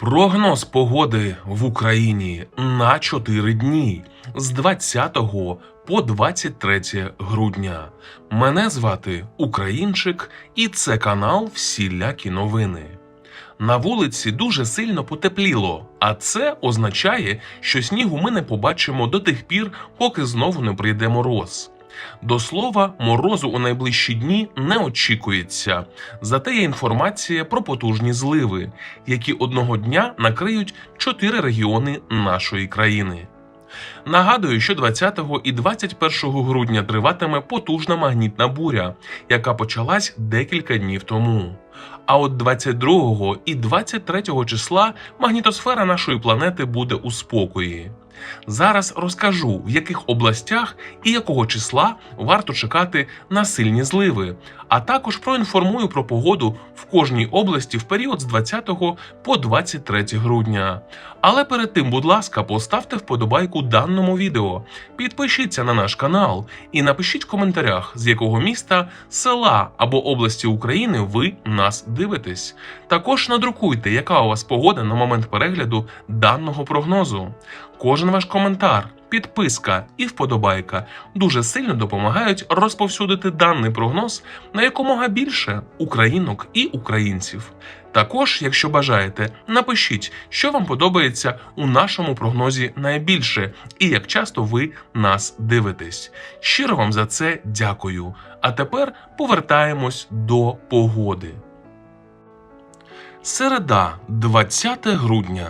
Прогноз погоди в Україні на 4 дні з 20 по 23 грудня. Мене звати Українчик, і це канал Всілякі новини. На вулиці дуже сильно потепліло, а це означає, що снігу ми не побачимо до тих пір, поки знову не прийде мороз. До слова, морозу у найближчі дні не очікується. Зате є інформація про потужні зливи, які одного дня накриють чотири регіони нашої країни. Нагадую, що 20 і 21 грудня триватиме потужна магнітна буря, яка почалась декілька днів тому. А от 22 і 23 числа магнітосфера нашої планети буде у спокої. Зараз розкажу, в яких областях і якого числа варто чекати на сильні зливи, а також проінформую про погоду в кожній області в період з 20 по 23 грудня. Але перед тим, будь ласка, поставте вподобайку даному відео, підпишіться на наш канал і напишіть в коментарях, з якого міста, села або області України ви нас дивитесь. Також надрукуйте, яка у вас погода на момент перегляду даного прогнозу. Кожен ваш коментар, підписка і вподобайка дуже сильно допомагають розповсюдити даний прогноз на якомога більше українок і українців. Також, якщо бажаєте, напишіть, що вам подобається у нашому прогнозі найбільше і як часто ви нас дивитесь. Щиро вам за це дякую. А тепер повертаємось до погоди. Середа, 20 грудня,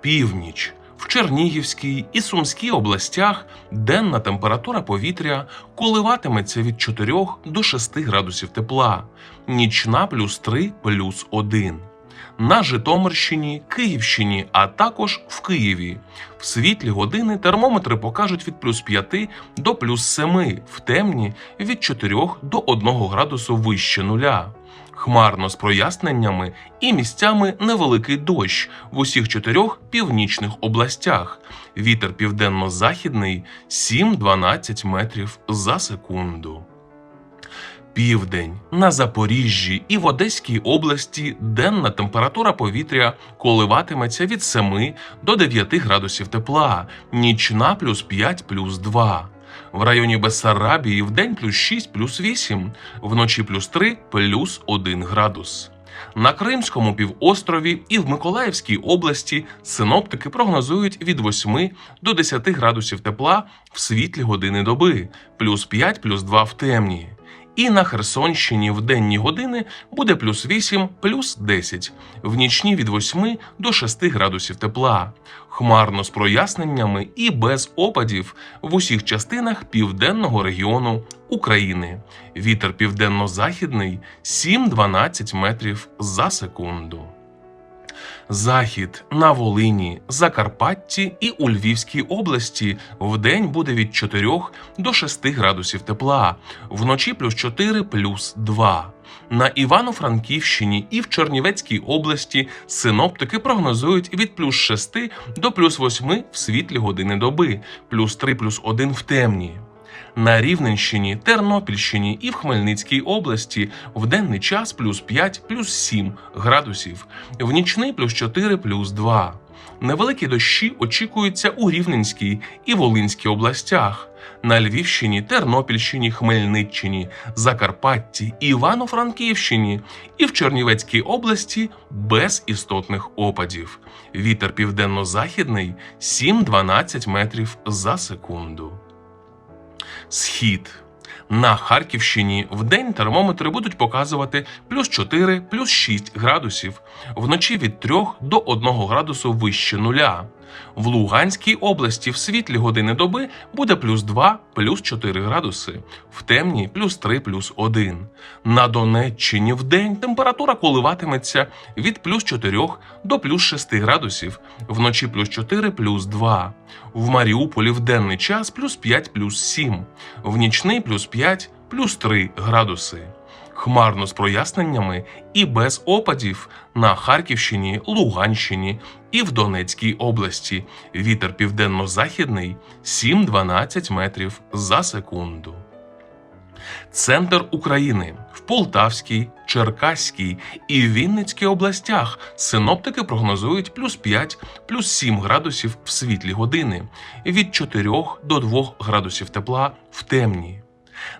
північ. В Чернігівській і Сумській областях денна температура повітря коливатиметься від 4 до 6 градусів тепла, нічна плюс 3 плюс 1. На Житомирщині, Київщині, а також в Києві. В світлі години термометри покажуть від плюс 5 до плюс 7, в темні від 4 до 1 градусу вище нуля. Хмарно з проясненнями і місцями невеликий дощ в усіх чотирьох північних областях. Вітер південно-західний 7-12 метрів за секунду. Південь на Запоріжжі і в Одеській області денна температура повітря коливатиметься від 7 до 9 градусів тепла, нічна плюс 5 плюс 2. В районі Бессарабії в день плюс 6 плюс 8, вночі плюс 3 плюс 1 градус. На Кримському півострові і в Миколаївській області синоптики прогнозують від 8 до 10 градусів тепла в світлі години доби, плюс 5 плюс 2 в темні. І на Херсонщині в денні години буде плюс 8, плюс 10, в нічні від 8 до 6 градусів тепла. Хмарно з проясненнями і без опадів в усіх частинах південного регіону України. Вітер південно-західний 7-12 метрів за секунду. Захід на Волині, Закарпатті і у Львівській області вдень буде від 4 до 6 градусів тепла, вночі плюс 4 плюс 2. На Івано-Франківщині і в Чернівецькій області синоптики прогнозують від плюс 6 до плюс 8 в світлі години доби, плюс 3 плюс 1 в темні. На Рівненщині, Тернопільщині і в Хмельницькій області в денний час плюс 5 плюс 7 градусів, в нічний плюс 4 плюс 2. Невеликі дощі очікуються у Рівненській і Волинській областях. На Львівщині, Тернопільщині, Хмельниччині, Закарпатті, Івано-Франківщині і в Чернівецькій області без істотних опадів. Вітер південно-західний 7-12 метрів за секунду. Схід. На Харківщині в день термометри будуть показувати плюс 4, плюс 6 градусів, вночі від 3 до 1 градусу вище нуля. В Луганській області в світлі години доби буде плюс 2, плюс 4 градуси, в темні плюс 3, плюс 1. На Донеччині в день температура коливатиметься від плюс 4 до плюс 6 градусів, вночі плюс 4, плюс 2. В Маріуполі в денний час плюс 5, плюс 7, в нічний плюс 5, плюс 3 градуси. Хмарно з проясненнями і без опадів на Харківщині, Луганщині і в Донецькій області. Вітер південно-західний 7-12 метрів за секунду. Центр України в Полтавській, Черкаській і Вінницькій областях синоптики прогнозують плюс 5, плюс 7 градусів в світлі години, від 4 до 2 градусів тепла в темні.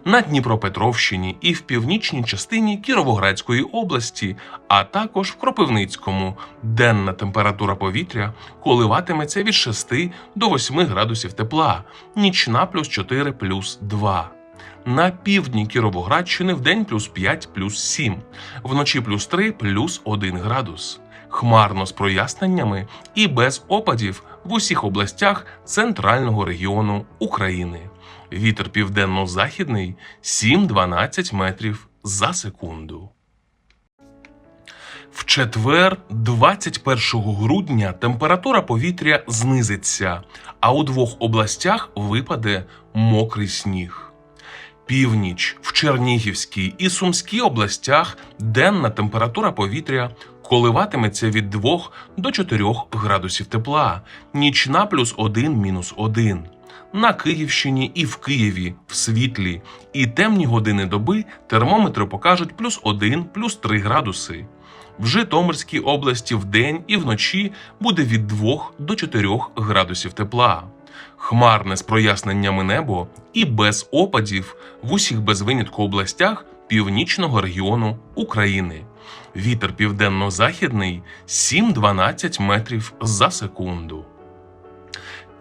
На Дніпропетровщині і в північній частині Кіровоградської області, а також в Кропивницькому денна температура повітря коливатиметься від 6 до 8 градусів тепла, нічна плюс 4 плюс 2. На півдні Кіровоградщини вдень плюс 5 плюс 7, вночі плюс 3 плюс 1 градус. Хмарно з проясненнями і без опадів в усіх областях центрального регіону України. Вітер південно-західний 7-12 метрів за секунду. В четвер, 21 грудня, температура повітря знизиться, а у двох областях випаде мокрий сніг. Північ в Чернігівській і Сумській областях денна температура повітря коливатиметься від 2 до 4 градусів тепла, нічна плюс 1 мінус 1. На Київщині і в Києві в світлі і темні години доби термометри покажуть плюс 1, плюс 3 градуси. В Житомирській області вдень і вночі буде від 2 до 4 градусів тепла. Хмарне з проясненнями небо і без опадів в усіх без винятку областях північного регіону України. Вітер південно-західний 7-12 метрів за секунду.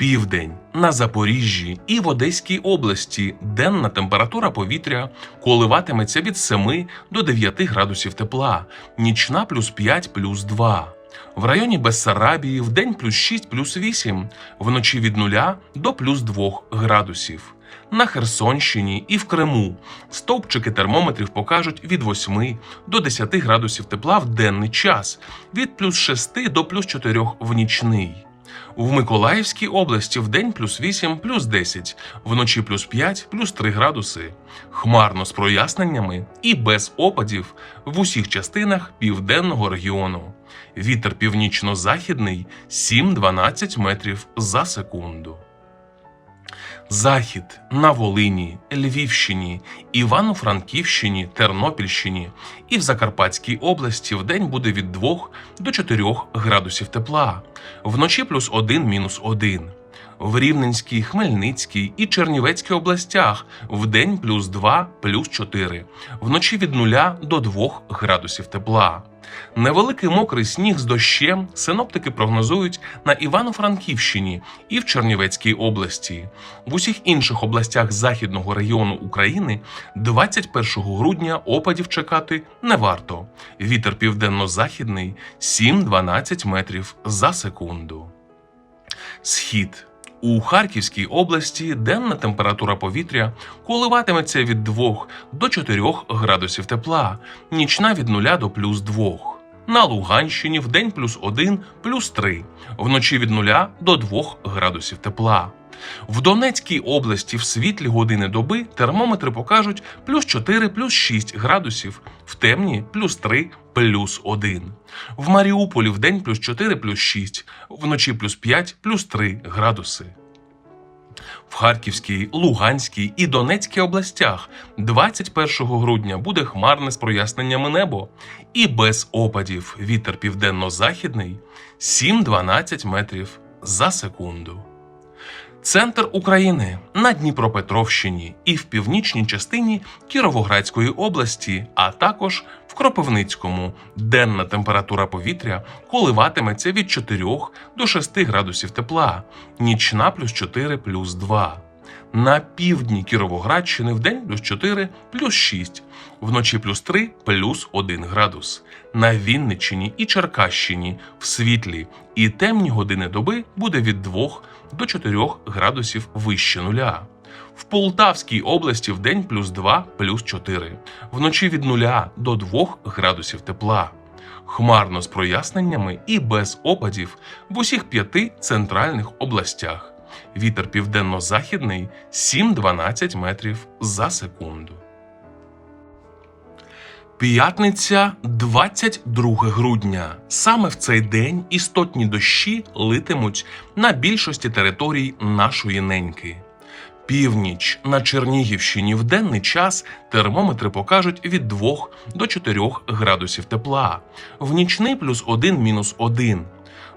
Південь на Запоріжжі і в Одеській області денна температура повітря коливатиметься від 7 до 9 градусів тепла, нічна плюс 5 плюс 2. В районі Бессарабії вдень плюс 6 плюс 8, вночі від 0 до плюс 2 градусів. На Херсонщині і в Криму стовпчики термометрів покажуть від 8 до 10 градусів тепла в денний час, від плюс 6 до плюс 4 в нічний. В Миколаївській області вдень плюс 8, плюс 10, вночі плюс 5, плюс 3 градуси. Хмарно з проясненнями і без опадів в усіх частинах південного регіону. Вітер північно-західний 7-12 метрів за секунду. Захід на Волині, Львівщині, Івано-Франківщині, Тернопільщині і в Закарпатській області вдень буде від 2 до 4 градусів тепла, вночі плюс 1 мінус 1. В Рівненській, Хмельницькій і Чернівецькій областях вдень плюс 2 плюс 4, вночі від 0 до 2 градусів тепла. Невеликий мокрий сніг з дощем синоптики прогнозують на Івано-Франківщині і в Чернівецькій області. В усіх інших областях західного регіону України 21 грудня опадів чекати не варто. Вітер південно-західний 7-12 метрів за секунду. Схід у Харківській області денна температура повітря коливатиметься від 2 до 4 градусів тепла, нічна від 0 до плюс 2. На Луганщині в день плюс 1, плюс 3, вночі від 0 до 2 градусів тепла. В Донецькій області в світлі години доби термометри покажуть плюс 4, плюс 6 градусів, в темні плюс 3, плюс 1. В Маріуполі в день плюс 4, плюс 6, вночі плюс 5, плюс 3 градуси. Харківській, Луганській і Донецькій областях. 21 грудня буде хмарне з проясненнями небо. І без опадів. Вітер південно-західний. 7-12 метрів за секунду. Центр України на Дніпропетровщині і в північній частині Кіровоградської області, а також в Кропивницькому денна температура повітря коливатиметься від 4 до 6 градусів тепла, нічна плюс 4 плюс 2. На півдні Кіровоградщини вдень плюс 4 плюс 6, вночі плюс 3 плюс 1 градус. На Вінниччині і Черкащині в світлі і темні години доби буде від 2 до 4 градусів вище нуля. В Полтавській області вдень плюс 2 плюс 4, вночі від 0 до 2 градусів тепла. Хмарно з проясненнями і без опадів в усіх п'яти центральних областях. Вітер південно-західний 7-12 метрів за секунду. П'ятниця 22 грудня. Саме в цей день істотні дощі литимуть на більшості територій нашої неньки. Північ на Чернігівщині в денний час термометри покажуть від 2 до 4 градусів тепла, в нічний плюс 1 мінус 1.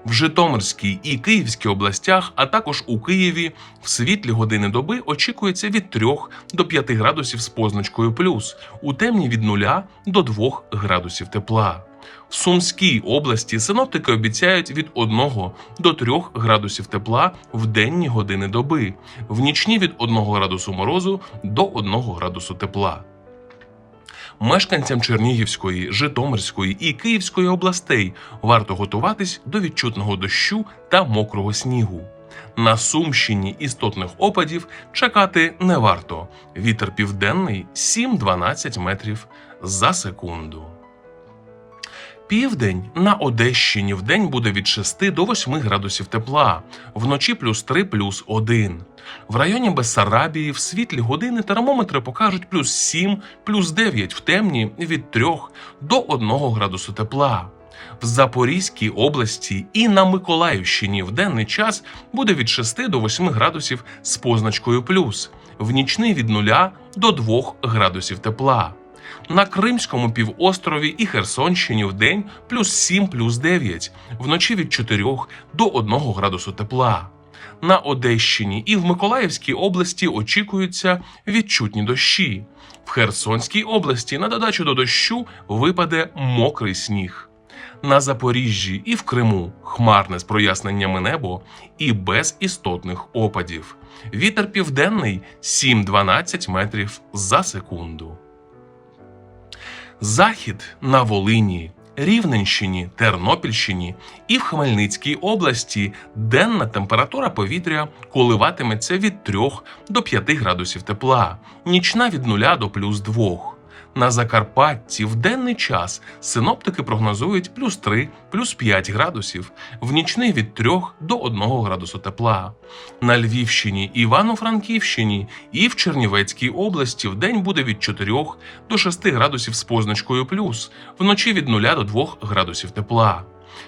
В Житомирській і Київській областях, а також у Києві в світлі години доби очікується від 3 до 5 градусів з позначкою плюс, у темні від 0 до 2 градусів тепла. В Сумській області синоптики обіцяють від 1 до 3 градусів тепла в денні години доби, в нічні від 1 градусу морозу до 1 градусу тепла. Мешканцям Чернігівської, Житомирської і Київської областей варто готуватись до відчутного дощу та мокрого снігу. На Сумщині істотних опадів чекати не варто. Вітер південний 7-12 метрів за секунду. Південь на Одещині вдень буде від 6 до 8 градусів тепла, вночі плюс 3 плюс 1. В районі Бессарабії в світлі години термометри покажуть плюс 7 плюс 9 в темні від 3 до 1 градусу тепла. В Запорізькій області і на Миколаївщині в денний час буде від 6 до 8 градусів з позначкою плюс, в нічний від 0 до 2 градусів тепла. На Кримському півострові і Херсонщині в день плюс 7 плюс 9, вночі від 4 до 1 градусу тепла. На Одещині і в Миколаївській області очікуються відчутні дощі. В Херсонській області на додачу до дощу випаде мокрий сніг. На Запоріжжі і в Криму хмарне з проясненнями небо і без істотних опадів. Вітер південний 7-12 метрів за секунду. Захід на Волині, Рівненщині, Тернопільщині і в Хмельницькій області денна температура повітря коливатиметься від 3 до 5 градусів тепла, нічна від 0 до плюс 2. На Закарпатті в денний час синоптики прогнозують плюс 3, плюс 5 градусів, в нічний від 3 до 1 градусу тепла. На Львівщині, Івано-Франківщині і в Чернівецькій області в день буде від 4 до 6 градусів з позначкою плюс, вночі від 0 до 2 градусів тепла.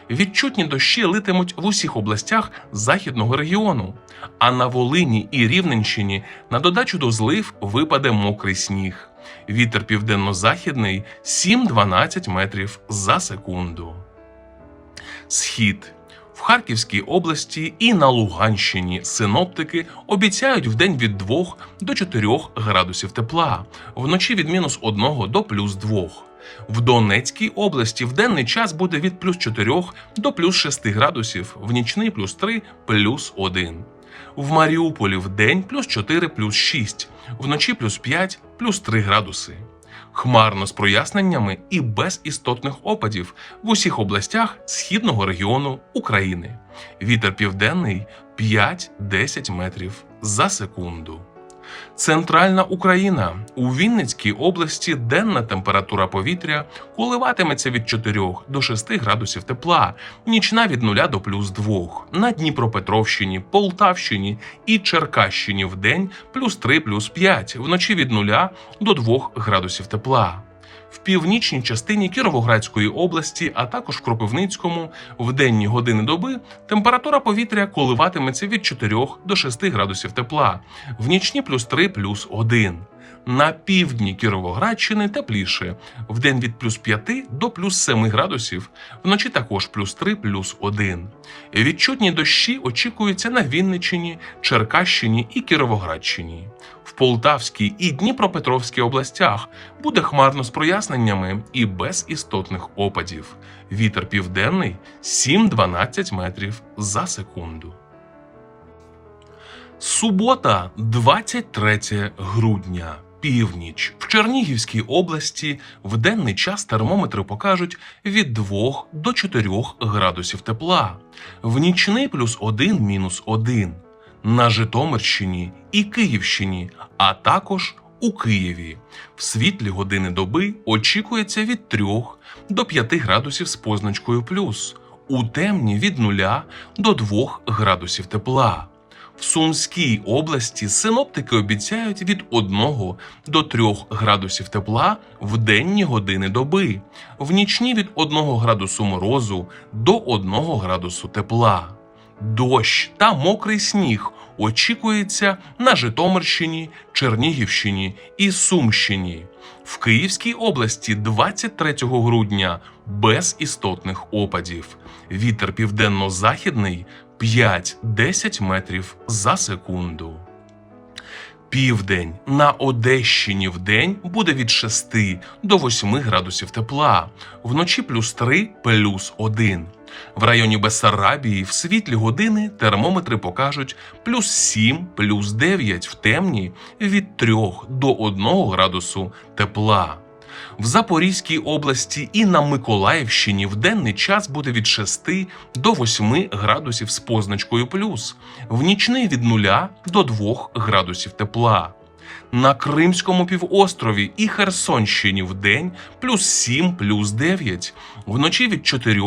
Відчутні дощі литимуть в усіх областях західного регіону. А на Волині і Рівненщині на додачу до злив випаде мокрий сніг. Вітер південно-західний 7-12 метрів за секунду. Схід в Харківській області і на Луганщині синоптики обіцяють вдень від 2 до 4 градусів тепла, вночі від мінус 1 до плюс 2. В Донецькій області в денний час буде від плюс 4 до плюс 6 градусів, в нічний плюс 3 плюс 1. В Маріуполі в день плюс 4 плюс 6, вночі плюс 5 плюс 3 градуси. Хмарно з проясненнями і без істотних опадів в усіх областях східного регіону України. Вітер південний 5-10 метрів за секунду. Центральна Україна у Вінницькій області денна температура повітря коливатиметься від 4 до 6 градусів тепла, нічна від 0 до плюс 2. На Дніпропетровщині, Полтавщині і Черкащині в день плюс 3 плюс 5, вночі від 0 до 2 градусів тепла. В північній частині Кіровоградської області, а також в Кропивницькому, в денні години доби температура повітря коливатиметься від 4 до 6 градусів тепла, в нічні плюс 3 плюс 1. На півдні Кіровоградщини тепліше, в день від плюс 5 до плюс 7 градусів, вночі також плюс 3 плюс 1. Відчутні дощі очікуються на Вінниччині, Черкащині і Кіровоградщині. В Полтавській і Дніпропетровській областях буде хмарно з проясненнями і без істотних опадів. Вітер південний 7-12 метрів за секунду. Субота, 23 грудня. Північ в Чернігівській області в денний час термометри покажуть від 2 до 4 градусів тепла, в нічний плюс 1 мінус 1. На Житомирщині і Київщині, а також у Києві. В світлі години доби очікується від 3 до 5 градусів з позначкою плюс, у темні від 0 до 2 градусів тепла. В Сумській області синоптики обіцяють від 1 до 3 градусів тепла в денні години доби, в нічні від 1 градусу морозу до 1 градусу тепла. Дощ та мокрий сніг очікується на Житомирщині, Чернігівщині і Сумщині. В Київській області 23 грудня без істотних опадів. Вітер південно-західний 5-10 метрів за секунду. Південь на Одещині в день буде від 6 до 8 градусів тепла, вночі плюс 3, плюс 1. В районі Бессарабії в світлі години термометри покажуть плюс 7, плюс 9 в темні від 3 до 1 градусу тепла. В Запорізькій області і на Миколаївщині в денний час буде від 6 до 8 градусів з позначкою плюс, в нічний від 0 до 2 градусів тепла. На Кримському півострові і Херсонщині в день плюс 7, плюс 9, вночі від 4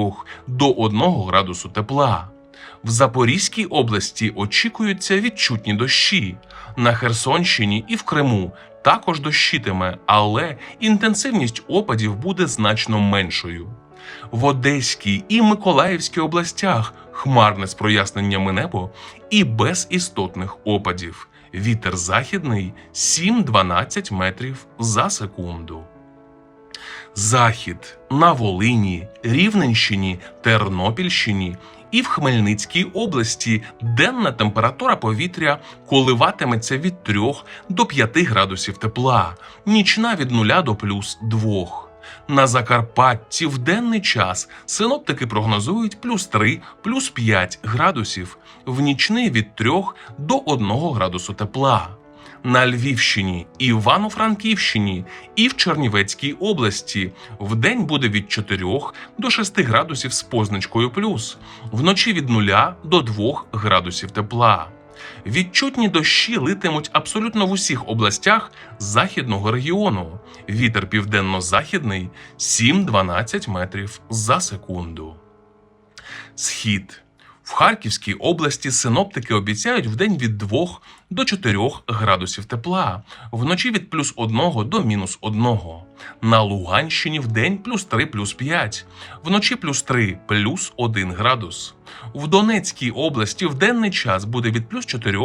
до 1 градусу тепла. В Запорізькій області очікуються відчутні дощі. На Херсонщині і в Криму також дощитиме, але інтенсивність опадів буде значно меншою. В Одеській і Миколаївській областях хмарне з проясненнями небо і без істотних опадів. Вітер західний 7-12 метрів за секунду. Захід на Волині, Рівненщині, Тернопільщині і в Хмельницькій області денна температура повітря коливатиметься від 3 до 5 градусів тепла, нічна від 0 до плюс 2. На Закарпатті в денний час синоптики прогнозують плюс 3, плюс 5 градусів, в нічний від 3 до 1 градусу тепла. На Львівщині, Івано-Франківщині і в Чернівецькій області в день буде від 4 до 6 градусів з позначкою плюс, вночі від 0 до 2 градусів тепла. Відчутні дощі литимуть абсолютно в усіх областях західного регіону. Вітер південно-західний 7-12 метрів за секунду. Схід. В Харківській області синоптики обіцяють вдень від 2 до 4 градусів тепла, вночі від плюс 1 до мінус 1. На Луганщині вдень плюс 3 плюс 5, вночі плюс 3 плюс 1 градус. В Донецькій області в денний час буде від плюс 4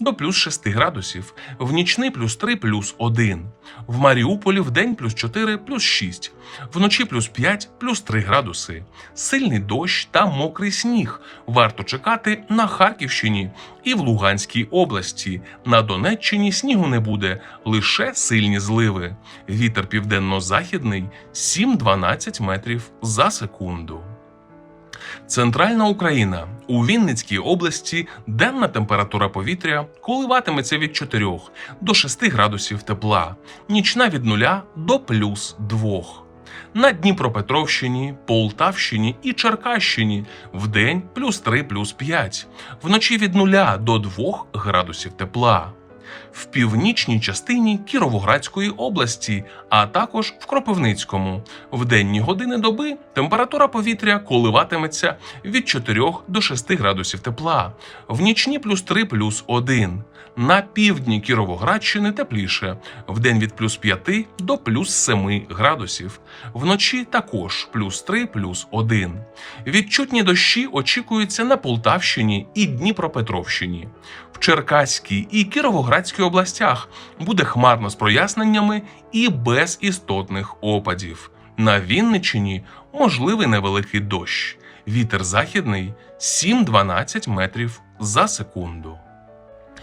до плюс 6 градусів, в нічний плюс 3 плюс 1. В Маріуполі в день плюс 4 плюс 6, вночі плюс 5 плюс 3 градуси. Сильний дощ та мокрий сніг варто чекати на Харківщині і в Луганській області. На Донеччині снігу не буде, лише сильні зливи. Вітер південно-західний 7-12 метрів за секунду. Центральна Україна у Вінницькій області денна температура повітря коливатиметься від 4 до 6 градусів тепла, нічна від 0 до плюс 2. На Дніпропетровщині, Полтавщині і Черкащині вдень плюс 3 плюс 5, вночі від 0 до 2 градусів тепла. В північній частині Кіровоградської області, а також в Кропивницькому. В денні години доби температура повітря коливатиметься від 4 до 6 градусів тепла, в нічні плюс 3 плюс 1. На півдні Кіровоградщини тепліше, вдень від плюс 5 до плюс 7 градусів, вночі також плюс 3 плюс 1. Відчутні дощі очікуються на Полтавщині і Дніпропетровщині. В Черкаській і Кіровоградській областях буде хмарно з проясненнями і без істотних опадів. На Вінниччині можливий невеликий дощ. Вітер західний 7-12 метрів за секунду.